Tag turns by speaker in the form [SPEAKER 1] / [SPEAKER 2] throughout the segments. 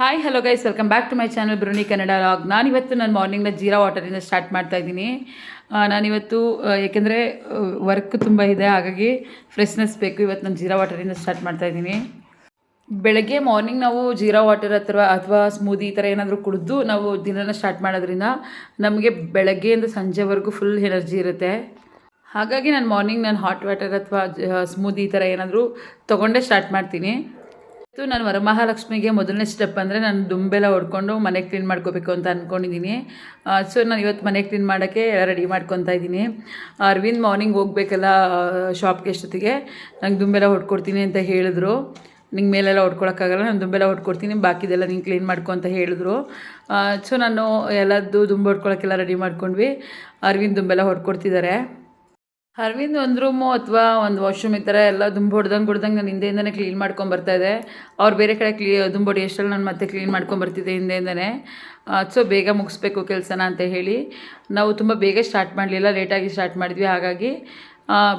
[SPEAKER 1] Hi hello guys welcome back to my channel Brunei Kannada log ನಾನಿವತ್ತು ನಾನು ಮಾರ್ನಿಂಗ್ನ jeera ವಾಟರಿಂದ start ಮಾಡ್ತಾ ಇದ್ದೀನಿ. ನಾನಿವತ್ತು ಏಕೆಂದರೆ ವರ್ಕ್ ತುಂಬ ಇದೆ, ಹಾಗಾಗಿ ಫ್ರೆಶ್ನೆಸ್ ಬೇಕು. ಇವತ್ತು ನಾನು ಜೀರಾ ವಾಟರಿಂದ ಸ್ಟಾರ್ಟ್ ಮಾಡ್ತಾ ಇದ್ದೀನಿ. ಬೆಳಗ್ಗೆ ಮಾರ್ನಿಂಗ್ ನಾವು ಜೀರಾ ವಾಟರ್ ಅಥವಾ ಅಥವಾ ಸ್ಮೂದಿ ಈ ಥರ ಏನಾದರೂ ಕುಡಿದು ನಾವು ದಿನನ ಸ್ಟಾರ್ಟ್ ಮಾಡೋದ್ರಿಂದ ನಮಗೆ ಬೆಳಗ್ಗೆಯಿಂದ ಸಂಜೆವರೆಗೂ ಫುಲ್ ಎನರ್ಜಿ ಇರುತ್ತೆ. ಹಾಗಾಗಿ ನಾನು ಮಾರ್ನಿಂಗ್ ನಾನು ಹಾಟ್ ವಾಟರ್ ಅಥವಾ ಸ್ಮೂದಿ ಈ ಥರ ಏನಾದರೂ ತೊಗೊಂಡೇ ಸ್ಟಾರ್ಟ್ ಮಾಡ್ತೀನಿ. ಇವತ್ತು ನಾನು ವರಮಹಾಲಕ್ಷ್ಮಿಗೆ ಮೊದಲನೇ ಸ್ಟೆಪ್ ಅಂದರೆ ನಾನು ದುಂಬೆಲ್ಲ ಹೊಡ್ಕೊಂಡು ಮನೆ ಕ್ಲೀನ್ ಮಾಡ್ಕೋಬೇಕು ಅಂತ ಅಂದ್ಕೊಂಡಿದ್ದೀನಿ ಸೊ ನಾನು ಇವತ್ತು ಮನೆ ಕ್ಲೀನ್ ಮಾಡೋಕ್ಕೆ ರೆಡಿ ಮಾಡ್ಕೊತಾ ಇದ್ದೀನಿ ಅರವಿಂದ್ ಮಾರ್ನಿಂಗ್ ಹೋಗ್ಬೇಕಲ್ಲ ಶಾಪ್ಗೆ ಎಷ್ಟೊತ್ತಿಗೆ? ನಂಗೆ ದುಂಬೆಲ್ಲ ಹೊಡ್ಕೊಡ್ತೀನಿ ಅಂತ ಹೇಳಿದ್ರು. ನಿಂಗೆ ಮೇಲೆಲ್ಲ ಹೊಡ್ಕೊಳಕ್ಕಾಗಲ್ಲ ನಾನು ದುಂಬೆಲ್ಲ ಹೊಡ್ಕೊಡ್ತೀನಿ, ಬಾಕಿದೆಲ್ಲ ನೀನು ಕ್ಲೀನ್ ಮಾಡ್ಕೊ ಅಂತ ಹೇಳಿದ್ರು. ಸೊ ನಾನು ಎಲ್ಲದ್ದು ದುಂಬು ಹೊಡ್ಕೊಳಕ್ಕೆಲ್ಲ ರೆಡಿ ಮಾಡ್ಕೊಂಡ್ವಿ. ಅರವಿಂದ್ ದುಂಬೆಲ್ಲ ಹೊಡ್ಕೊಡ್ತಿದ್ದಾರೆ ಅರವಿಂದ್ ಒಂದು ರೂಮು ಅಥವಾ ಒಂದು ವಾಶ್ರೂಮ್ ಈ ಥರ ಎಲ್ಲ ದುಂಬು ಹೊಡ್ದಂಗೆ ಹೊಡ್ದಂಗೆ ನಾನು ಹಿಂದೆಯಿಂದನೇ ಕ್ಲೀನ್ ಮಾಡ್ಕೊಂಡು ಬರ್ತಾ ಇದೆ. ಅವ್ರು ಬೇರೆ ಕಡೆ ಕ್ಲೀ ದುಂಬೊಡಿ ಎಷ್ಟರಲ್ಲಿ ನಾನು ಮತ್ತೆ ಕ್ಲೀನ್ ಮಾಡ್ಕೊಂಡು ಬರ್ತಿದ್ದೆ ಹಿಂದೆಯಿಂದನೇ. ಸೊ ಬೇಗ ಮುಗಿಸ್ಬೇಕು ಕೆಲಸನ ಅಂತ ಹೇಳಿ. ನಾವು ತುಂಬ ಬೇಗ ಸ್ಟಾರ್ಟ್ ಮಾಡಲಿಲ್ಲ ಲೇಟಾಗಿ ಸ್ಟಾರ್ಟ್ ಮಾಡಿದ್ವಿ, ಹಾಗಾಗಿ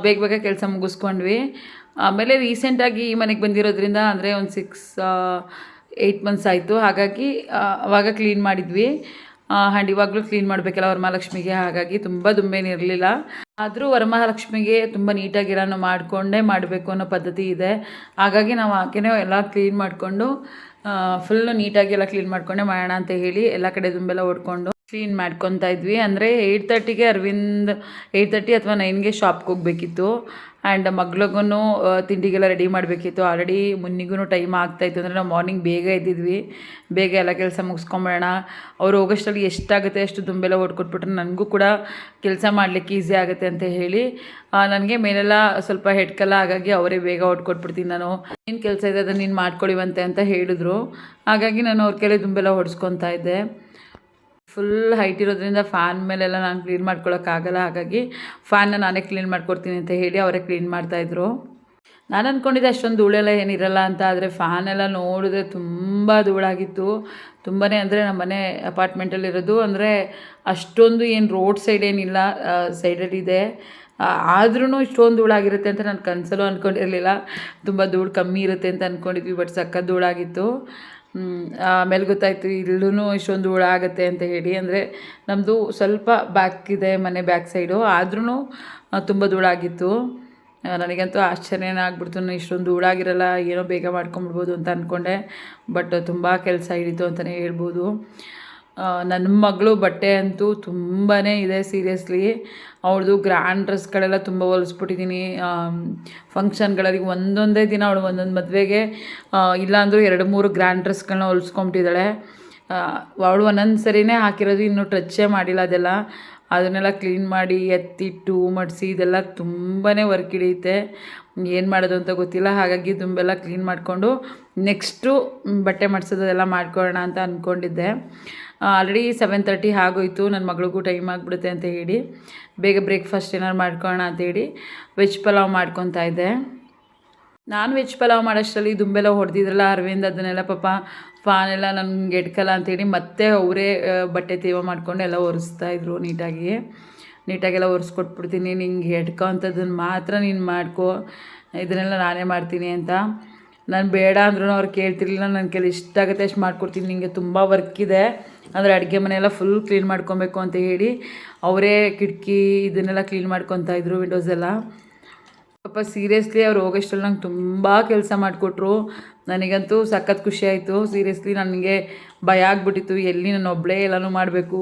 [SPEAKER 1] ಬೇಗ ಬೇಗ ಕೆಲಸ ಮುಗಿಸ್ಕೊಂಡ್ವಿ. ಆಮೇಲೆ ರೀಸೆಂಟಾಗಿ ಈ ಮನೆಗೆ ಬಂದಿರೋದ್ರಿಂದ ಅಂದರೆ ಒಂದು ಸಿಕ್ಸ್ ಏಯ್ಟ್ ಮಂತ್ಸ್ ಆಯಿತು. ಹಾಗಾಗಿ ಅವಾಗ ಕ್ಲೀನ್ ಮಾಡಿದ್ವಿ. ಆ್ಯಂಡ್ ಇವಾಗಲೂ ಕ್ಲೀನ್ ಮಾಡಬೇಕಲ್ಲ ವರಮಹಾಲಕ್ಷ್ಮಿಗೆ ಹಾಗಾಗಿ ತುಂಬ ದುಂಬೇನಿರಲಿಲ್ಲ ಆದರೂ ವರಮಹಾಲಕ್ಷ್ಮಿಗೆ ತುಂಬ ನೀಟಾಗಿರೋನು ಮಾಡಿಕೊಂಡೇ ಮಾಡಬೇಕು ಅನ್ನೋ ಪದ್ಧತಿ ಇದೆ. ಹಾಗಾಗಿ ನಾವು ಆಕೆನೇ ಎಲ್ಲ ಕ್ಲೀನ್ ಮಾಡಿಕೊಂಡು ಫುಲ್ಲು ನೀಟಾಗಿ ಎಲ್ಲ ಕ್ಲೀನ್ ಮಾಡಿಕೊಂಡೇ ಮಾಡೋಣ ಅಂತ ಹೇಳಿ ಎಲ್ಲ ಕಡೆ ದುಂಬೆಲ್ಲ ಹೊಡ್ಕೊಂಡು ಕ್ಲೀನ್ ಮಾಡ್ಕೊತಾ ಇದ್ವಿ. ಅಂದರೆ ಏಯ್ಟ್ ತರ್ಟಿಗೆ ಅರವಿಂದ್ ಏಯ್ಟ್ ತರ್ಟಿ ಅಥವಾ ನೈನ್ಗೆ ಶಾಪ್ಗೆ ಹೋಗಬೇಕಿತ್ತು. ಆ್ಯಂಡ್ ಮಗ್ಳಿಗೂ ತಿಂಡಿಗೆಲ್ಲ ರೆಡಿ ಮಾಡಬೇಕಿತ್ತು. ಆಲ್ರೆಡಿ ಮುನ್ನಿಗೂ ಟೈಮ್ ಆಗ್ತಾಯಿತ್ತು ಅಂದರೆ ನಾವು ಮಾರ್ನಿಂಗ್ ಬೇಗ ಇದ್ದಿದ್ವಿ ಬೇಗ ಎಲ್ಲ ಕೆಲಸ ಮುಗಿಸ್ಕೊಂಬೇಡ ಅವ್ರು ಹೋಗೋಷ್ಟರಲ್ಲಿ ಎಷ್ಟಾಗುತ್ತೆ, ಅಷ್ಟು ದುಂಬೆಲ್ಲ ಓಡ್ಕೊಟ್ಬಿಟ್ರೆ ನನಗೂ ಕೂಡ ಕೆಲಸ ಮಾಡಲಿಕ್ಕೆ ಈಸಿ ಆಗುತ್ತೆ ಅಂತ ಹೇಳಿ ನನಗೆ ಮೇಲೆಲ್ಲ ಸ್ವಲ್ಪ ಹೆಡ್ಕಲ್ಲ. ಹಾಗಾಗಿ ಅವರೇ ಬೇಗ ಓಡ್ಕೊಟ್ಬಿಡ್ತೀನಿ ನಾನು. ಏನು ಕೆಲಸ ಇದೆ ಅದನ್ನು ನೀನು ಮಾಡ್ಕೊಳ್ಳಿವಂತೆ ಅಂತ ಹೇಳಿದ್ರು. ಹಾಗಾಗಿ ನಾನು ಅವ್ರ ಕೈಲಿ ದುಂಬೆಲ್ಲ ಹೊಡ್ಸ್ಕೊತಾ ಇದ್ದೆ. ಫುಲ್ ಹೈಟ್ ಇರೋದ್ರಿಂದ ಫ್ಯಾನ್ ಮೇಲೆಲ್ಲ ನಾನು ಕ್ಲೀನ್ ಮಾಡ್ಕೊಳ್ಳೋಕ್ಕಾಗಲ್ಲ ಹಾಗಾಗಿ ಫ್ಯಾನ್ನ ನಾನೇ ಕ್ಲೀನ್ ಮಾಡ್ಕೊಡ್ತೀನಿ ಅಂತ ಹೇಳಿ ಅವರೇ ಕ್ಲೀನ್ ಮಾಡ್ತಾಯಿದ್ರು ನಾನು ಅಂದ್ಕೊಂಡಿದ್ದೆ ಅಷ್ಟೊಂದು ಧೂಳೆಲ್ಲ ಏನಿರಲ್ಲ ಅಂತ, ಆದರೆ ಫ್ಯಾನೆಲ್ಲ ನೋಡಿದ್ರೆ ತುಂಬ ಧೂಳಾಗಿತ್ತು. ತುಂಬಾ ಅಂದರೆ ನಮ್ಮ ಮನೆ ಅಪಾರ್ಟ್ಮೆಂಟಲ್ಲಿರೋದು ಅಂದರೆ ಅಷ್ಟೊಂದು ಏನು ರೋಡ್ ಸೈಡ್ ಏನಿಲ್ಲ ಸೈಡಲ್ಲಿದೆ ಆದ್ರೂ ಇಷ್ಟೊಂದು ಧೂಳಾಗಿರುತ್ತೆ ಅಂತ ನಾನು ಕನಸಲ್ಲೂ ಅಂದ್ಕೊಂಡಿರಲಿಲ್ಲ ತುಂಬ ಧೂಳು ಕಮ್ಮಿ ಇರುತ್ತೆ ಅಂತ ಅಂದ್ಕೊಂಡಿದ್ವಿ ಬಟ್ ಸಖತ್ ಧೂಳಾಗಿತ್ತು. ಆಮೇಲೆ ಗೊತ್ತಾಯಿತು ಇಲ್ಲೂ ಇಷ್ಟೊಂದು ಹುಳ ಆಗುತ್ತೆ ಅಂತ ಹೇಳಿ. ಅಂದರೆ ನಮ್ಮದು ಸ್ವಲ್ಪ ಬ್ಯಾಕ್ ಇದೆ ಮನೆ ಬ್ಯಾಕ್ ಸೈಡು ಆದ್ರೂ ತುಂಬ ಆ, ನನಗಂತೂ ಆಶ್ಚರ್ಯನೇ ಆಗ್ಬಿಡ್ತು. ನಾನು ಇಷ್ಟೊಂದು ಧೂಳಾಗಿರಲ್ಲ ಏನೋ ಬೇಗ ಮಾಡ್ಕೊಂಬಿಡ್ಬೋದು ಅಂತ ಅಂದ್ಕೊಂಡೆ ಬಟ್ ತುಂಬ ಕೆಲಸ ಹಿಡಿತು ಅಂತಲೇ ಹೇಳ್ಬೋದು. ನನ್ನ ಮಗಳು ಬಟ್ಟೆ ಅಂತೂ ತುಂಬಾ ಇದೆ ಸೀರಿಯಸ್ಲಿ ಅವಳದು ಗ್ರ್ಯಾಂಡ್ ಡ್ರೆಸ್ಗಳೆಲ್ಲ ತುಂಬ ಹೊಲಿಸ್ಬಿಟ್ಟಿದ್ದೀನಿ ಫಂಕ್ಷನ್ಗಳಲ್ಲಿ ಒಂದೊಂದೇ ದಿನ ಅವಳು ಒಂದೊಂದು ಮದುವೆಗೆ ಇಲ್ಲಾಂದರೂ ಎರಡು ಮೂರು ಗ್ರ್ಯಾಂಡ್ ಡ್ರೆಸ್ಗಳನ್ನ ಹೊಲಿಸ್ಕೊಂಬಿಟ್ಟಿದ್ದಾಳೆ ಅವಳು ಒಂದೊಂದು ಸರಿನೇ ಹಾಕಿರೋದು ಇನ್ನೂ ಟಚ್ಚೇ ಮಾಡಿಲ್ಲ ಅದೆಲ್ಲ. ಅದನ್ನೆಲ್ಲ ಕ್ಲೀನ್ ಮಾಡಿ ಎತ್ತಿಟ್ಟು, ಮಡಿಸಿ ಇದೆಲ್ಲ ತುಂಬಾ ವರ್ಕ್ ಹಿಡಿಯುತ್ತೆ. ಏನು ಮಾಡೋದು ಅಂತ ಗೊತ್ತಿಲ್ಲ. ಹಾಗಾಗಿ ತುಂಬೆಲ್ಲ ಕ್ಲೀನ್ ಮಾಡಿಕೊಂಡು ನೆಕ್ಸ್ಟು ಬಟ್ಟೆ ಮಾಡಿಸೋದೆಲ್ಲ ಮಾಡ್ಕೊಳ್ಳೋಣ ಅಂತ ಅಂದ್ಕೊಂಡಿದ್ದೆ ಆಲ್ರೆಡಿ ಸೆವೆನ್ ತರ್ಟಿ ಆಗೋಯ್ತು. ನನ್ನ ಮಗಳಿಗೂ ಟೈಮ್ ಆಗಿಬಿಡುತ್ತೆ ಅಂತ ಹೇಳಿ. ಬೇಗ ಬ್ರೇಕ್ಫಾಸ್ಟ್ ಏನಾರು ಮಾಡ್ಕೊಳ್ಳೋಣ ಅಂತೇಳಿ ವೆಜ್ ಪಲಾವ್ ಮಾಡ್ಕೊತಾ ಇದ್ದೆ. ನಾನ್ ವೆಜ್ ಪಲಾವ್ ಮಾಡೋಷ್ಟರಲ್ಲಿ ದುಂಬೆಲ್ಲ ಹೊಡೆದಿದ್ರಲ್ಲ, ಅರವಿಂದ್ ಅದನ್ನೆಲ್ಲ ಪಾಪ ಫಾನೆಲ್ಲ ನನಗೆ ಎಟ್ಕಲ್ಲ ಅಂತೇಳಿ ಮತ್ತೆ ಅವರೇ ಬಟ್ಟೆ ತೇವ ಮಾಡಿಕೊಂಡು ಎಲ್ಲ ಒರೆಸ್ತಾ ಇದ್ರು ನೀಟಾಗಿ. ನೀಟಾಗೆಲ್ಲ ಒರೆಸ್ಕೊಟ್ಬಿಡ್ತೀನಿ. ನಿಂಗೆ ಎಡ್ಕೋ ಅಂಥದ್ದನ್ನು ಮಾತ್ರ ನೀನು ಮಾಡ್ಕೊ. ಇದನ್ನೆಲ್ಲ ನಾನೇ ಮಾಡ್ತೀನಿ ಅಂತ. ನಾನು ಬೇಡ ಅಂದ್ರೂ ಅವ್ರು ಕೇಳ್ತಿರ್ಲಿಲ್ಲ. ನನ್ನ ಕೆಲ ಇಷ್ಟ ಆಗುತ್ತೆ ಅಷ್ಟು ಮಾಡ್ಕೊಡ್ತೀನಿ. ನಿಮಗೆ ತುಂಬ ವರ್ಕ್ ಇದೆ. ಅಂದರೆ ಅಡುಗೆ ಮನೆಯೆಲ್ಲ ಫುಲ್ ಕ್ಲೀನ್ ಮಾಡ್ಕೊಬೇಕು ಅಂತ ಹೇಳಿ ಅವರೇ ಕಿಟಕಿ ಇದನ್ನೆಲ್ಲ ಕ್ಲೀನ್ ಮಾಡ್ಕೊತಾ ಇದ್ರು ವಿಂಡೋಸ್ ಎಲ್ಲ. ಪಾಪ ಸೀರಿಯಸ್ಲಿ ಅವ್ರು ಹೋಗೋಷ್ಟರಲ್ಲಿ ನಂಗೆ ತುಂಬ ಕೆಲಸ ಮಾಡಿಕೊಟ್ರು. ನನಗಂತೂ ಸಖತ್ ಖುಷಿ ಆಯಿತು. ಸೀರಿಯಸ್ಲಿ ನನಗೆ ಭಯ ಆಗ್ಬಿಟ್ಟಿತ್ತು. ಎಲ್ಲಿ ನಾನು ಒಬ್ಬಳೇ ಎಲ್ಲನೂ ಮಾಡಬೇಕು.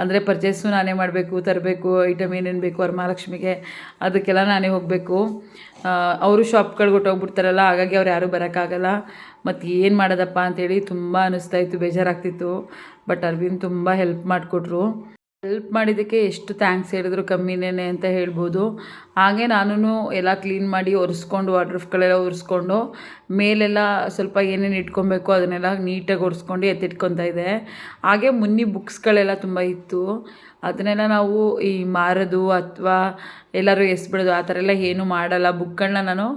[SPEAKER 1] ಅಂದರೆ ಪರ್ಚೇಸು ನಾನೇ ಮಾಡಬೇಕು, ತರಬೇಕು ಐಟಮ್ ಏನೇನು ಬೇಕು ವರಮಹಾಲಕ್ಷ್ಮಿಗೆ. ಅದಕ್ಕೆಲ್ಲ ನಾನೇ ಹೋಗಬೇಕು. ಅವರು ಶಾಪ್ಗಳಿಗೆ ಹೊಟ್ಟೋಗ್ಬಿಡ್ತಾರಲ್ಲ ಹಾಗಾಗಿ ಅವ್ರು ಯಾರೂ ಬರೋಕ್ಕಾಗಲ್ಲ. ಮತ್ತು ಏನು ಮಾಡೋದಪ್ಪ ಅಂಥೇಳಿ ತುಂಬ ಅನ್ನಿಸ್ತಾ ಇತ್ತು, ಬೇಜಾರಾಗ್ತಿತ್ತು. ಬಟ್ ಅರವಿಂದ್ ತುಂಬ ಹೆಲ್ಪ್ ಮಾಡಿಕೊಟ್ರು. ಹೆಲ್ಪ್ ಮಾಡಿದ್ದಕ್ಕೆ ಎಷ್ಟು ಥ್ಯಾಂಕ್ಸ್ ಹೇಳಿದ್ರು ಕಮ್ಮಿನೇ ಅಂತ ಹೇಳ್ಬೋದು. ಹಾಗೆ ನಾನು ಎಲ್ಲ ಕ್ಲೀನ್ ಮಾಡಿ ಒರೆಸ್ಕೊಂಡು ವಾಟ್ರಫ್ಗಳೆಲ್ಲ ಒರೆಸ್ಕೊಂಡು ಮೇಲೆಲ್ಲ ಸ್ವಲ್ಪ ಏನೇನು ಇಟ್ಕೊಬೇಕು ಅದನ್ನೆಲ್ಲ ನೀಟಾಗಿ ಒರೆಸ್ಕೊಂಡು ಎತ್ತಿಟ್ಕೊತಾ ಇದೆ ಹಾಗೆ ಮುನ್ನಿ ಬುಕ್ಸ್ಗಳೆಲ್ಲ ತುಂಬ ಇತ್ತು. ಅದನ್ನೆಲ್ಲ ನಾವು ಈ ಮಾರೋದು ಅಥವಾ ಎಲ್ಲರೂ ಎಸ್ಬಿಡೋದು ಆ ಥರ ಎಲ್ಲ ಏನೂ ಮಾಡಲ್ಲ. ಬುಕ್ಗಳನ್ನ ನಾನು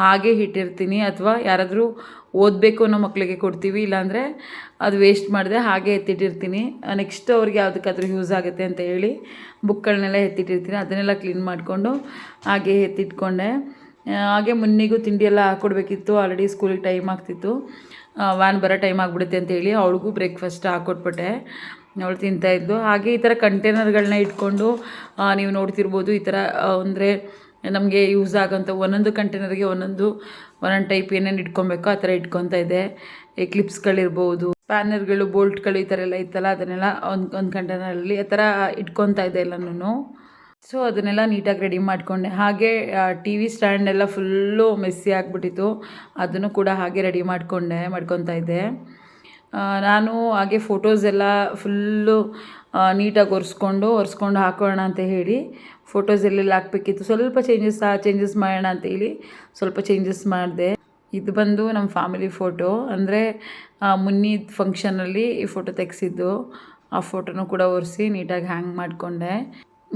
[SPEAKER 1] ಹಾಗೆ ಇಟ್ಟಿರ್ತೀನಿ. ಅಥವಾ ಯಾರಾದರೂ ಓದಬೇಕು ಅನ್ನೋ ಮಕ್ಕಳಿಗೆ ಕೊಡ್ತೀವಿ, ಇಲ್ಲಾಂದರೆ ಅದು ವೇಸ್ಟ್ ಮಾಡಿದೆ ಹಾಗೆ ಎತ್ತಿಟ್ಟಿರ್ತೀನಿ. ನೆಕ್ಸ್ಟ್ ಅವ್ರಿಗೆ ಯಾವುದಕ್ಕಾದ್ರೂ ಯೂಸ್ ಆಗುತ್ತೆ ಅಂತ ಹೇಳಿ ಬುಕ್ಗಳನ್ನೆಲ್ಲ ಎತ್ತಿಟ್ಟಿರ್ತೀನಿ. ಅದನ್ನೆಲ್ಲ ಕ್ಲೀನ್ ಮಾಡಿಕೊಂಡು ಹಾಗೆ ಎತ್ತಿಟ್ಕೊಂಡೆ. ಹಾಗೆ ಮುನ್ನಿಗೂ ತಿಂಡಿಯೆಲ್ಲ ಹಾಕ್ಕೊಡ್ಬೇಕಿತ್ತು ಆಲ್ರೆಡಿ ಸ್ಕೂಲಿಗೆ ಟೈಮ್ ಆಗ್ತಿತ್ತು. ವ್ಯಾನ್ ಬರೋ ಟೈಮ್ ಆಗಿಬಿಡುತ್ತೆ ಅಂತೇಳಿ ಅವಳಿಗೂ ಬ್ರೇಕ್ಫಾಸ್ಟ್ ಹಾಕ್ಕೊಟ್ಬಿಟ್ಟೆ ಅವಳು ತಿಂತಾಯಿದ್ದು ಹಾಗೆ ಈ ಥರ ಕಂಟೈನರ್ಗಳನ್ನ ಇಟ್ಕೊಂಡು ನೀವು ನೋಡ್ತಿರ್ಬೋದು ಈ ಥರ ಅಂದರೆ ನಮಗೆ ಯೂಸ್ ಆಗೋಂಥ ಒಂದೊಂದು ಕಂಟೈನರ್ಗೆ ಒಂದೊಂದು ಒಂದೊಂದು ಟೈಪ್ ಏನೇನು ಇಟ್ಕೊಬೇಕೋ ಆ ಥರ ಇಟ್ಕೊತಾ ಇದೆ. ಈ ಕ್ಲಿಪ್ಸ್ಗಳಿರ್ಬೋದು ಸ್ಪ್ಯಾನರ್ಗಳು ಬೋಲ್ಟ್ಗಳು ಈ ಥರ ಎಲ್ಲ ಇತ್ತಲ್ಲ, ಅದನ್ನೆಲ್ಲ ಒಂದು ಒಂದು ಕಂಟೈನರಲ್ಲಿ ಆ ಥರ ಇಟ್ಕೊತಾ ಇದೆ ಎಲ್ಲನೂ ಸೊ ಅದನ್ನೆಲ್ಲ ನೀಟಾಗಿ ರೆಡಿ ಮಾಡಿಕೊಂಡೆ. ಹಾಗೆ ಟಿ ವಿ ಸ್ಟ್ಯಾಂಡೆಲ್ಲ ಫುಲ್ಲು ಮೆಸ್ಸಿ ಆಗಿಬಿಟ್ಟಿತ್ತು. ಅದನ್ನು ಕೂಡ ಹಾಗೆ ರೆಡಿ ಮಾಡಿಕೊಂಡೆ ಮಾಡ್ಕೊತಾ ಇದ್ದೆ ನಾನು ಹಾಗೆ ಫೋಟೋಸ್ ಎಲ್ಲ ಫುಲ್ಲು ನೀಟಾಗಿ ಒರೆಸ್ಕೊಂಡು ಒರೆಸ್ಕೊಂಡು ಹಾಕೋಣ ಅಂತ ಹೇಳಿ ಫೋಟೋಸ್ ಎಲ್ಲೆಲ್ಲ ಹಾಕ್ಬೇಕಿತ್ತು. ಸ್ವಲ್ಪ ಚೇಂಜಸ್ ಚೇಂಜಸ್ ಮಾಡೋಣ ಅಂತ ಹೇಳಿ ಸ್ವಲ್ಪ ಚೇಂಜಸ್ ಮಾಡಿದೆ. ಇದು ಬಂದು ನಮ್ಮ ಫ್ಯಾಮಿಲಿ ಫೋಟೋ ಅಂದರೆ ಮುನ್ನಿ ಫಂಕ್ಷನಲ್ಲಿ ಈ ಫೋಟೋ ತೆಗೆಸಿದ್ದು. ಆ ಫೋಟೋನು ಕೂಡ ಒರೆಸಿ ನೀಟಾಗಿ ಹ್ಯಾಂಗ್ ಮಾಡಿಕೊಂಡೆ.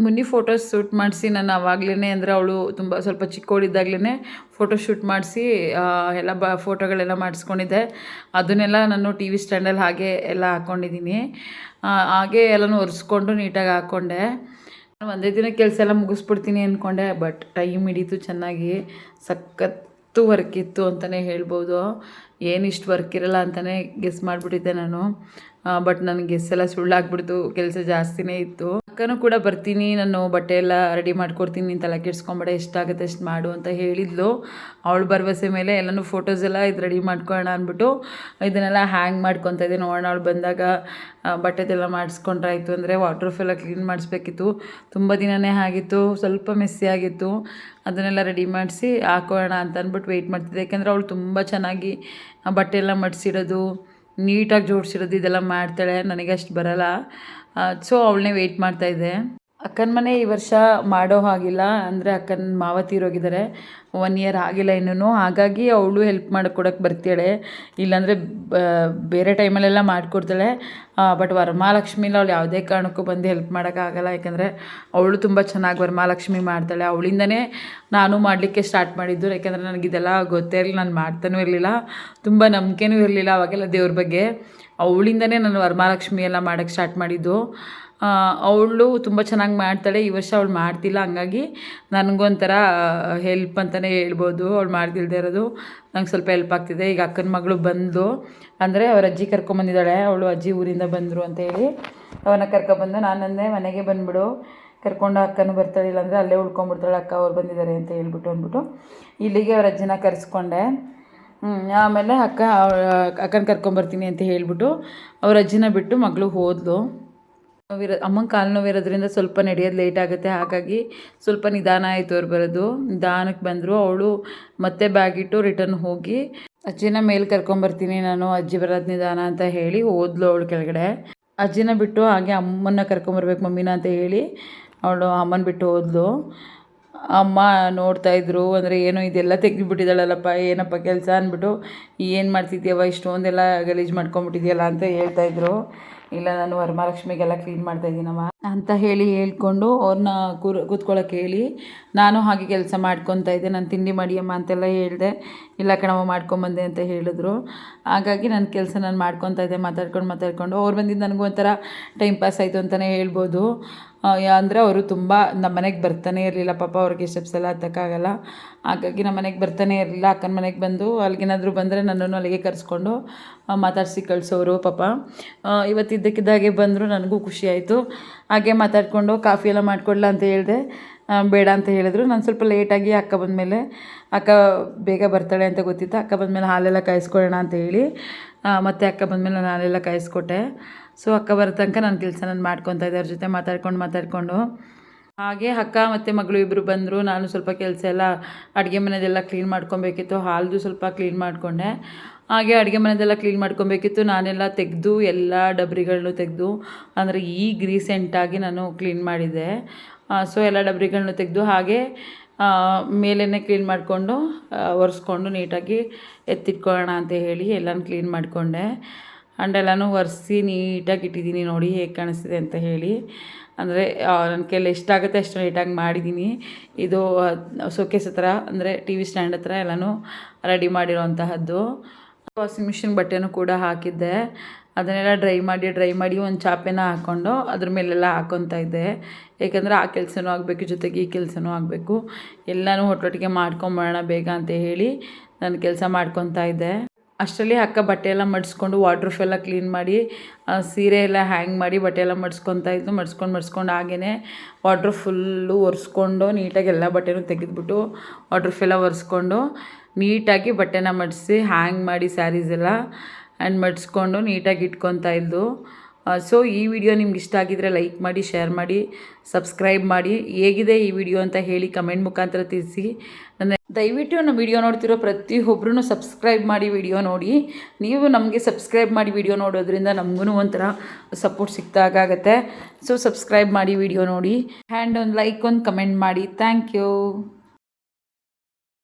[SPEAKER 1] ಮುನ್ನಿ ಫೋಟೋಸ್ ಶೂಟ್ ಮಾಡಿಸಿ ನಾನು ಆವಾಗಲೇ ಅಂದರೆ ಅವಳು ತುಂಬ ಸ್ವಲ್ಪ ಚಿಕ್ಕವಳಿದ್ದಾಗಲೇ ಫೋಟೋ ಶೂಟ್ ಮಾಡಿಸಿ ಎಲ್ಲ ಬ ಫೋಟೋಗಳೆಲ್ಲ ಮಾಡಿಸ್ಕೊಂಡಿದ್ದೆ. ಅದನ್ನೆಲ್ಲ ನಾನು ಟಿ ವಿ ಸ್ಟ್ಯಾಂಡಲ್ಲಿ ಹಾಗೆ ಎಲ್ಲ ಹಾಕ್ಕೊಂಡಿದ್ದೀನಿ ಹಾಗೆ ಎಲ್ಲನೂ ಒರೆಸ್ಕೊಂಡು ನೀಟಾಗಿ ಹಾಕ್ಕೊಂಡೆ ಒಂದೇ ದಿನ ಕೆಲಸ ಎಲ್ಲ ಮುಗಿಸ್ಬಿಡ್ತೀನಿ ಅಂದ್ಕೊಂಡೆ ಬಟ್ ಟೈಮ್ ಹಿಡೀತು ಚೆನ್ನಾಗಿ. ಸಖತ್ತು ವರ್ಕ್ ಇತ್ತು ಅಂತಲೇ ಹೇಳ್ಬೋದು. ಏನು ಇಷ್ಟು ವರ್ಕ್ ಇರಲ್ಲ ಅಂತಲೇ ಗೆಸ್ ಮಾಡಿಬಿಟ್ಟಿದ್ದೆ ನಾನು. ಬಟ್ ನನಗೆ ಗೆಸ್ ಎಲ್ಲ ಸುಳ್ಳಾಗ್ಬಿಡ್ತು. ಕೆಲಸ ಜಾಸ್ತಿನೇ ಇತ್ತು. ಅಕ್ಕನೂ ಕೂಡ ಬರ್ತೀನಿ, ನಾನು ಬಟ್ಟೆ ಎಲ್ಲ ರೆಡಿ ಮಾಡ್ಕೊಡ್ತೀನಿ ತಲೆ ಕೆಡ್ಸ್ಕೊಂಬೇಡ ಎಷ್ಟಾಗುತ್ತೆ ಅಷ್ಟು ಮಾಡು ಅಂತ ಹೇಳಿದ್ಲು. ಅವಳು ಭರವಸೆ ಮೇಲೆ ಎಲ್ಲನೂ ಫೋಟೋಸ್ ಎಲ್ಲ ಇದು ರೆಡಿ ಮಾಡ್ಕೊಳ್ಳೋಣ ಅಂದ್ಬಿಟ್ಟು ಇದನ್ನೆಲ್ಲ ಹ್ಯಾಂಗ್ ಮಾಡ್ಕೊತಾ ಇದ್ದೆ. ನೋಡೋಣ, ಅವಳು ಬಂದಾಗ ಬಟ್ಟೆದೆಲ್ಲ ಮಾಡಿಸ್ಕೊಂಡ್ರಾಯ್ತು ಅಂದರೆ ವಾಟರ್ ಎಲ್ಲ ಕ್ಲೀನ್ ಮಾಡಿಸ್ಬೇಕಿತ್ತು. ತುಂಬ ದಿನವೇ ಆಗಿತ್ತು, ಸ್ವಲ್ಪ ಮೆಸ್ಸಿ ಆಗಿತ್ತು. ಅದನ್ನೆಲ್ಲ ರೆಡಿ ಮಾಡಿಸಿ ಹಾಕೋಣ ಅಂತ ಅಂದ್ಬಿಟ್ಟು ವೆಯ್ಟ್ ಮಾಡ್ತಿದ್ದೆ. ಯಾಕೆಂದರೆ ಅವಳು ತುಂಬ ಚೆನ್ನಾಗಿ ಬಟ್ಟೆ ಎಲ್ಲ ಮಡಿಸಿಡೋದು ನೀಟಾಗಿ ಜೋಡಿಸಿರೋದು ಇದೆಲ್ಲ ಮಾಡ್ತಾಳೆ. ನನಗೆ ಅಷ್ಟು ಬರಲ್ಲ. ಸೊ ಅವಳನ್ನೇ ವೆಯ್ಟ್ ಮಾಡ್ತಾಯಿದ್ದೆ ಅಕ್ಕನ ಮನೆ ಈ ವರ್ಷ ಮಾಡೋ ಹಾಗಿಲ್ಲ, ಅಂದರೆ ಅಕ್ಕನ ಮಾವ ತೀರೋಗಿದ್ದಾರೆ. ಒನ್ ಇಯರ್ ಆಗಿಲ್ಲ ಇನ್ನೂ ಹಾಗಾಗಿ ಅವಳು ಹೆಲ್ಪ್ ಮಾಡಿಕೊಡೋಕೆ ಬರ್ತಾಳೆ ಇಲ್ಲಾಂದರೆ ಬೇರೆ ಟೈಮಲ್ಲೆಲ್ಲ ಮಾಡಿಕೊಡ್ತಾಳೆ. ಬಟ್ ವರಮಹಾಲಕ್ಷ್ಮಿಲಿ ಅವಳು ಯಾವುದೇ ಕಾರಣಕ್ಕೂ ಬಂದು ಹೆಲ್ಪ್ ಮಾಡೋಕ್ಕಾಗಲ್ಲ ಯಾಕಂದರೆ, ಅವಳು ತುಂಬ ಚೆನ್ನಾಗಿ ವರಮಹಾಲಕ್ಷ್ಮಿ ಮಾಡ್ತಾಳೆ. ಅವಳಿಂದನೇ ನಾನು ಮಾಡಲಿಕ್ಕೆ ಸ್ಟಾರ್ಟ್ ಮಾಡಿದ್ದು. ಯಾಕೆಂದರೆ, ನನಗಿದೆಲ್ಲ ಗೊತ್ತೇ ಇರಲಿಲ್ಲ. ನಾನು ಮಾಡ್ತಾನೂ ಇರಲಿಲ್ಲ. ತುಂಬ ನಂಬಿಕೆನೂ ಇರಲಿಲ್ಲ ಅವಾಗೆಲ್ಲ ದೇವ್ರ ಬಗ್ಗೆ. ಅವಳಿಂದನೇ ನಾನು ವರಮಹಾಲಕ್ಷ್ಮಿ ಎಲ್ಲ ಮಾಡೋಕ್ಕೆ ಸ್ಟಾರ್ಟ್ ಮಾಡಿದ್ದು. ಅವಳು ತುಂಬ ಚೆನ್ನಾಗಿ ಮಾಡ್ತಾಳೆ. ಈ ವರ್ಷ ಅವಳು ಮಾಡ್ತಿಲ್ಲ. ಹಂಗಾಗಿ ನನಗೊಂಥರ ಹೆಲ್ಪ್ ಅಂತಲೇ ಹೇಳ್ಬೋದು. ಅವಳು ಮಾಡ್ದಿಲ್ಲದೆ ಇರೋದು. ನಂಗೆ ಸ್ವಲ್ಪ ಹೆಲ್ಪ್ ಆಗ್ತಿದೆ. ಈಗ ಅಕ್ಕನ ಮಗಳು ಬಂದು, ಅಂದರೆ ಅವ್ರ ಅಜ್ಜಿ ಕರ್ಕೊಂಬಂದಿದ್ದಾಳೆ ಅವಳು ಅಜ್ಜಿ ಊರಿಂದ ಬಂದರು ಅಂತ ಹೇಳಿ ಅವನ್ನ ಕರ್ಕೊಬಂದು ನಾನಂದೆ ಮನೆಗೆ ಬಂದುಬಿಡು. ಕರ್ಕೊಂಡು ಅಕ್ಕನೂ ಬರ್ತಾಳೆ ಇಲ್ಲಾಂದರೆ ಅಲ್ಲೇ ಉಳ್ಕೊಂಡ್ಬಿಡ್ತಾಳೆ. ಅಕ್ಕ ಅವ್ರು ಬಂದಿದ್ದಾರೆ ಅಂತ ಹೇಳ್ಬಿಟ್ಟು ಅಂದ್ಬಿಟ್ಟು ಇಲ್ಲಿಗೆ ಅವ್ರ ಅಜ್ಜಿನ ಕರೆಸ್ಕೊಂಡೆ. ಆಮೇಲೆ ಅಕ್ಕ ಅಕ್ಕನ ಕರ್ಕೊಂಬರ್ತೀನಿ ಅಂತ ಹೇಳಿಬಿಟ್ಟು ಅವ್ರ ಅಜ್ಜಿನ ಬಿಟ್ಟು ಮಗಳು ಹೋದ್ಲು. ನೋವಿರ, ಅಮ್ಮನ ಕಾಲು ನೋವಿರೋದ್ರಿಂದ ಸ್ವಲ್ಪ ನಡೆಯೋದು ಲೇಟ್ ಆಗುತ್ತೆ. ಹಾಗಾಗಿ ಸ್ವಲ್ಪ ನಿಧಾನ ಆಯಿತು ಅವ್ರು ಬರೋದು. ನಿಧಾನಕ್ಕೆ ಬಂದರು. ಅವಳು ಮತ್ತೆ ಬ್ಯಾಗ್ ಇಟ್ಟು ರಿಟರ್ನ್ ಹೋಗಿ ಅಜ್ಜಿನ ಮೇಲೆ ಕರ್ಕೊಂಬರ್ತೀನಿ ನಾನು. ಅಜ್ಜಿ ಬರೋದು ನಿಧಾನ ಅಂತ ಹೇಳಿ ಹೋದ್ಲು ಅವಳು ಕೆಳಗಡೆ. ಅಜ್ಜಿನ ಬಿಟ್ಟು ಹಾಗೆ ಅಮ್ಮನ್ನ ಕರ್ಕೊಂಬರ್ಬೇಕು ಮಮ್ಮಿನ ಅಂತ ಹೇಳಿ ಅವಳು ಅಮ್ಮನ ಬಿಟ್ಟು ಹೋದ್ಲು. ಅಮ್ಮ ನೋಡ್ತಾ ಇದ್ರು, ಅಂದರೆ ಏನೋ ಇದೆಲ್ಲ ತೆಗೆದುಬಿಟ್ಟಿದ್ದಾಳಲ್ಲಪ್ಪ, ಏನಪ್ಪ ಕೆಲಸ ಅಂದ್ಬಿಟ್ಟು, ಏನು ಮಾಡ್ತಿದ್ದೀಯವ್ವ ಇಷ್ಟೊಂದೆಲ್ಲ ಗಲೀಜು ಮಾಡ್ಕೊಂಬಿಟ್ಟಿದ್ಯಲ್ಲ ಅಂತ ಹೇಳ್ತಾ ಇದ್ರು. ಇಲ್ಲ, ನಾನು ವರಮಹಾಲಕ್ಷ್ಮಿಗೆಲ್ಲ ಕ್ಲೀನ್ ಮಾಡ್ತಾ ಇದ್ದೀನವ ಅಂತ ಹೇಳಿ ಹೇಳ್ಕೊಂಡು ಅವ್ರನ್ನ ಕೂರ್ ಕೂತ್ಕೊಳ್ಳೋಕೆ ಹೇಳಿ, ನಾನು ಹಾಗೆ ಕೆಲಸ ಮಾಡ್ಕೊತಾ ಇದ್ದೆ, ನಾನು ತಿಂಡಿ ಮಾಡಿಯಮ್ಮ ಅಂತೆಲ್ಲ ಹೇಳಿದೆ. ಇಲ್ಲ ಕಣವ ಮಾಡ್ಕೊಂಬಂದೆ ಅಂತ ಹೇಳಿದ್ರು. ಹಾಗಾಗಿ ನನ್ನ ಕೆಲಸ ನಾನು ಮಾಡ್ಕೊತಾ ಇದ್ದೆ, ಮಾತಾಡ್ಕೊಂಡು ಮಾತಾಡ್ಕೊಂಡು. ಅವ್ರು ಬಂದಿದ್ದು ನನಗೂ ಒಂಥರ ಟೈಮ್ ಪಾಸ್ ಆಯಿತು ಅಂತಲೇ ಹೇಳ್ಬೋದು. ಅಂದರೆ ಅವರು ತುಂಬ ನಮ್ಮ ಮನೆಗೆ ಬರ್ತಾನೆ ಇರಲಿಲ್ಲ, ಪಾಪ ಅವ್ರಿಗೆ ಸ್ಟೆಪ್ಸ್ ಎಲ್ಲ ಹತ್ತಕ್ಕಾಗಲ್ಲ. ಹಾಗಾಗಿ ನಮ್ಮ ಮನೆಗೆ ಬರ್ತಾನೆ ಇರಲಿಲ್ಲ, ಅಕ್ಕನ ಮನೆಗೆ ಬಂದು. ಅಲ್ಲಿಗೇನಾದರೂ ಬಂದರೆ ನನ್ನನ್ನು ಅಲ್ಲಿಗೆ ಕರೆಸ್ಕೊಂಡು ಮಾತಾಡಿಸಿ ಕಳಿಸೋರು ಪಾಪ. ಇವತ್ತಿದ್ದಕ್ಕಿದ್ದಾಗೆ ಬಂದರು ನನಗೂ ಖುಷಿ ಆಯಿತು. ಹಾಗೆ ಮಾತಾಡಿಕೊಂಡು, ಕಾಫಿ ಎಲ್ಲ ಮಾಡಿಕೊಡ್ಲ ಅಂತ ಹೇಳಿದೆ. ಬೇಡ ಅಂತ ಹೇಳಿದ್ರು. ನಾನು ಸ್ವಲ್ಪ ಲೇಟಾಗಿ ಅಕ್ಕ ಬಂದಮೇಲೆ, ಅಕ್ಕ ಬೇಗ ಬರ್ತಾಳೆ ಅಂತ ಗೊತ್ತಿತ್ತು. ಅಕ್ಕ ಬಂದಮೇಲೆ ಹಾಲೆಲ್ಲ ಕಾಯಿಸ್ಕೊಳ್ಳೋಣ ಅಂತ ಹೇಳಿ ಮತ್ತು ಅಕ್ಕ ಬಂದಮೇಲೆ ನಾನು ಹಾಲೆಲ್ಲ ಕಾಯಿಸ್ಕೊಟ್ಟೆ. ಸೊ ಅಕ್ಕ ಬರೋ ತನಕ ನನ್ನ ಕೆಲಸ ನಾನು ಮಾಡ್ಕೊತಾ ಇದ್ದೆ. ಅವ್ರ ಜೊತೆ ಮಾತಾಡ್ಕೊಂಡು ಮಾತಾಡಿಕೊಂಡು. ಹಾಗೆ ಅಕ್ಕ ಮತ್ತು ಮಗಳು ಇಬ್ಬರು ಬಂದರು. ನಾನು ಸ್ವಲ್ಪ ಕೆಲಸ ಎಲ್ಲ, ಅಡುಗೆ ಮನೆಯದೆಲ್ಲ ಕ್ಲೀನ್ ಮಾಡ್ಕೊಬೇಕಿತ್ತು. ಹಾಲ್ದು ಸ್ವಲ್ಪ ಕ್ಲೀನ್ ಮಾಡಿಕೊಂಡೆ. ಹಾಗೆ ಅಡುಗೆ ಮನೆದೆಲ್ಲ ಕ್ಲೀನ್ ಮಾಡ್ಕೊಬೇಕಿತ್ತು. ನಾನೆಲ್ಲ ತೆಗೆದು ಎಲ್ಲ ಡಬ್ರಿಗಳನ್ನು ತೆಗೆದು, ಅಂದರೆ ಈಗ ರೀಸೆಂಟಾಗಿ ನಾನು ಕ್ಲೀನ್ ಮಾಡಿದ್ದೆ ಸೊ ಎಲ್ಲ ಡಬ್ರಿಗಳನ್ನು ತೆಗೆದು ಹಾಗೆ ಮೇಲೇ ಕ್ಲೀನ್ ಮಾಡಿಕೊಂಡು ಒರೆಸ್ಕೊಂಡು ನೀಟಾಗಿ ಎತ್ತಿಟ್ಕೊಳ್ಳೋಣ ಅಂತ ಹೇಳಿ ಎಲ್ಲನೂ ಕ್ಲೀನ್ ಮಾಡಿಕೊಂಡೆ. ಆ್ಯಂಡ್ ಎಲ್ಲನೂ ಒರೆಸಿ ನೀಟಾಗಿ ಇಟ್ಟಿದ್ದೀನಿ ನೋಡಿ ಹೇಗೆ ಕಾಣಿಸ್ತಿದೆ ಅಂತ ಹೇಳಿ. ಅಂದರೆ ನನ್ನ ಕೈಲಿ ಎಷ್ಟಾಗುತ್ತೆ ಅಷ್ಟು ನೀಟಾಗಿ ಮಾಡಿದ್ದೀನಿ ಇದು ಸೋಕೇಸ್ ಹತ್ರ, ಅಂದರೆ ಟಿ ವಿ ಸ್ಟ್ಯಾಂಡ್ ಹತ್ರ ಎಲ್ಲನೂ ರೆಡಿ ಮಾಡಿರೋಂತಹದ್ದು. ವಾಷಿಂಗ್ ಮಿಷಿನ್ ಬಟ್ಟೆನೂ ಕೂಡ ಹಾಕಿದ್ದೆ. ಅದನ್ನೆಲ್ಲ ಡ್ರೈ ಮಾಡಿ ಡ್ರೈ ಮಾಡಿ ಒಂದು ಚಾಪೆನ ಹಾಕ್ಕೊಂಡು ಅದ್ರ ಮೇಲೆಲ್ಲ ಹಾಕ್ಕೊತಾ ಇದ್ದೆ. ಏಕೆಂದರೆ ಆ ಕೆಲಸನೂ ಆಗಬೇಕು, ಜೊತೆಗೆ ಈ ಕೆಲಸನೂ ಆಗಬೇಕು. ಎಲ್ಲನೂ ಒಟ್ಟೊಟ್ಟಿಗೆ ಮಾಡ್ಕೊಂಬರೋಣ ಬೇಗ ಅಂತ ಹೇಳಿ ನಾನು ಕೆಲಸ ಮಾಡ್ಕೊತಾ ಇದ್ದೆ. ಅಷ್ಟರಲ್ಲಿ ಅಕ್ಕ ಬಟ್ಟೆ ಎಲ್ಲ ಮಡಿಸ್ಕೊಂಡು ವಾಡ್ರೂಫ್ ಎಲ್ಲ ಕ್ಲೀನ್ ಮಾಡಿ ಸೀರೆ ಎಲ್ಲ ಹ್ಯಾಂಗ್ ಮಾಡಿ ಬಟ್ಟೆ ಎಲ್ಲ ಮಡ್ಸ್ಕೊತಾ ಇದ್ದು ಮಡಿಸ್ಕೊಂಡು ಮಡಿಸ್ಕೊಂಡು ಹಾಗೇ ವಾಡ್ರೂಫ್ ಫುಲ್ಲು ಒರೆಸ್ಕೊಂಡು ನೀಟಾಗಿ ಎಲ್ಲ ಬಟ್ಟೆನೂ ತೆಗೆದುಬಿಟ್ಟು ವಾಡ್ರೂಫ್ ಎಲ್ಲ ಒರೆಸ್ಕೊಂಡು ನೀಟಾಗಿ ಬಟ್ಟೆನ ಮಡಿಸಿ ಹ್ಯಾಂಗ್ ಮಾಡಿ ಸ್ಯಾರೀಸ್ ಎಲ್ಲ ಆ್ಯಂಡ್ ಮಡಿಸ್ಕೊಂಡು ನೀಟಾಗಿ ಇಟ್ಕೊತಾ ಇದ್ದು ಸೊ ಈ ವಿಡಿಯೋ ನಿಮ್ಗೆ ಇಷ್ಟ ಆಗಿದ್ರೆ ಲೈಕ್ ಮಾಡಿ ಶೇರ್ ಮಾಡಿ ಸಬ್ಸ್ಕ್ರೈಬ್ ಮಾಡಿ. ಹೇಗಿದೆ ಈ ವಿಡಿಯೋ ಅಂತ ಹೇಳಿ ಕಮೆಂಟ್ ಮುಖಾಂತರ ತಿಳಿಸಿ. ನನ್ನ ದಯವಿಟ್ಟು ನಮ್ಮ ವಿಡಿಯೋ ನೋಡ್ತಿರೋ ಪ್ರತಿಯೊಬ್ಬರೂ ಸಬ್ಸ್ಕ್ರೈಬ್ ಮಾಡಿ ವಿಡಿಯೋ ನೋಡಿ. ನೀವು ನಮಗೆ ಸಬ್ಸ್ಕ್ರೈಬ್ ಮಾಡಿ ವಿಡಿಯೋ ನೋಡೋದ್ರಿಂದ ನಮಗೂ ಒಂಥರ ಸಪೋರ್ಟ್ ಸಿಕ್ತಾಗತ್ತೆ ಸೊ ಸಬ್ಸ್ಕ್ರೈಬ್ ಮಾಡಿ ವಿಡಿಯೋ ನೋಡಿ. ಆ್ಯಂಡ್ ಒಂದು ಲೈಕ್ ಒಂದು ಕಮೆಂಟ್ ಮಾಡಿ. Thank you